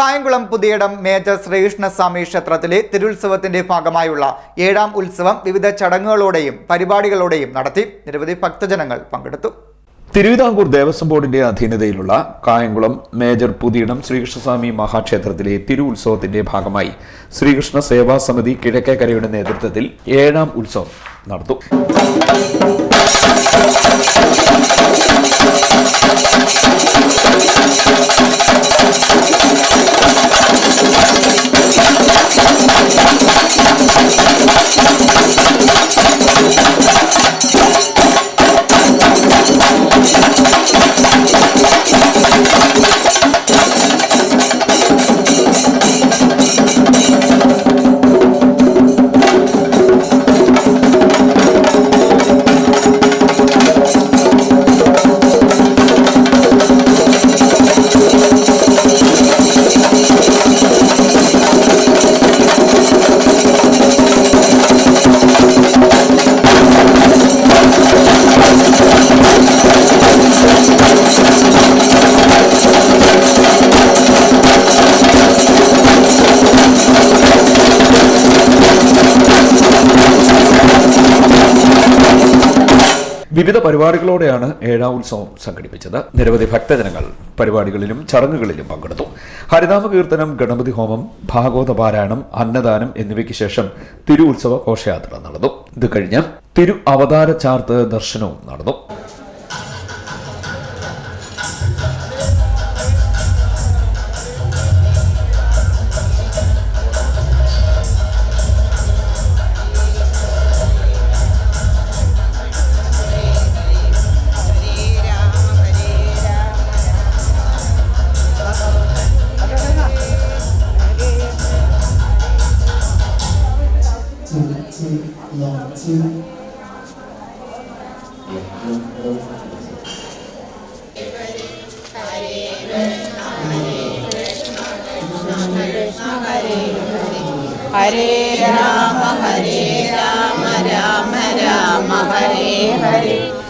Kayamkulam Puthiyadam major Sreekrishnaswamy ക്ഷേത്രത്തിലെ തിരുത്സവത്തിന്റെ ഭാഗമായുള്ള ഏഴാം ഉത്സവം വിവിധ ചടങ്ങുകളോടെയും പരിപാടികളോടെയും നടത്തി നിരവധി ഭക്തജനങ്ങൾ പങ്കെടുത്തു. തിരുവിതാംകൂർ ദേവസ്വം ബോർഡിന്റെ അധീനതയിലുള്ള കായംകുളം മേജർ പുതിയിടം ശ്രീകൃഷ്ണസ്വാമി മഹാക്ഷേത്രത്തിലെ തിരുവുത്സവത്തിന്റെ ഭാഗമായി ശ്രീകൃഷ്ണ സേവാ സമിതി കിഴക്കേക്കരയുടെ നേതൃത്വത്തിൽ ഏഴാം ഉത്സവം നടത്തും വിവിധ പരിപാടികളോടെയാണ് ഏഴാം ഉത്സവം സംഘടിപ്പിച്ചത്. നിരവധി ഭക്തജനങ്ങൾ പരിപാടികളിലും ചടങ്ങുകളിലും പങ്കെടുത്തു. ഹരിനാമ കീർത്തനം ഗണപതി ഹോമം ഭാഗവത പാരായണം അന്നദാനം എന്നിവയ്ക്ക് ശേഷം തിരു ഉത്സവ ഘോഷയാത്ര നടന്നു. ഇത് കഴിഞ്ഞ് തിരു അവതാര ചാർത്ത് ദർശനവും നടന്നു. 两斤。Hare Rama Hare Rama Rama Rama Hare Hare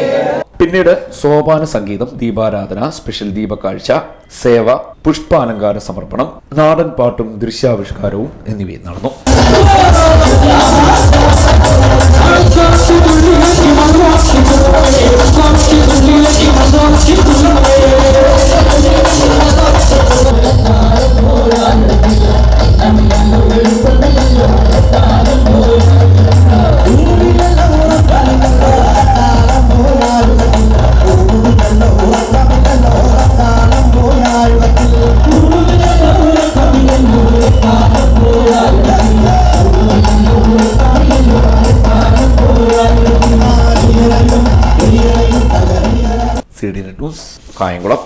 പിന്നീട് സോപാന സംഗീതം ദീപാരാധന സ്പെഷ്യൽ ദീപക്കാഴ്ച സേവ പുഷ്പാലങ്കാര സമർപ്പണം നാടൻ പാട്ടും ദൃശ്യാവിഷ്കാരവും എന്നിവയും നടന്നു. D net news Kayamkulam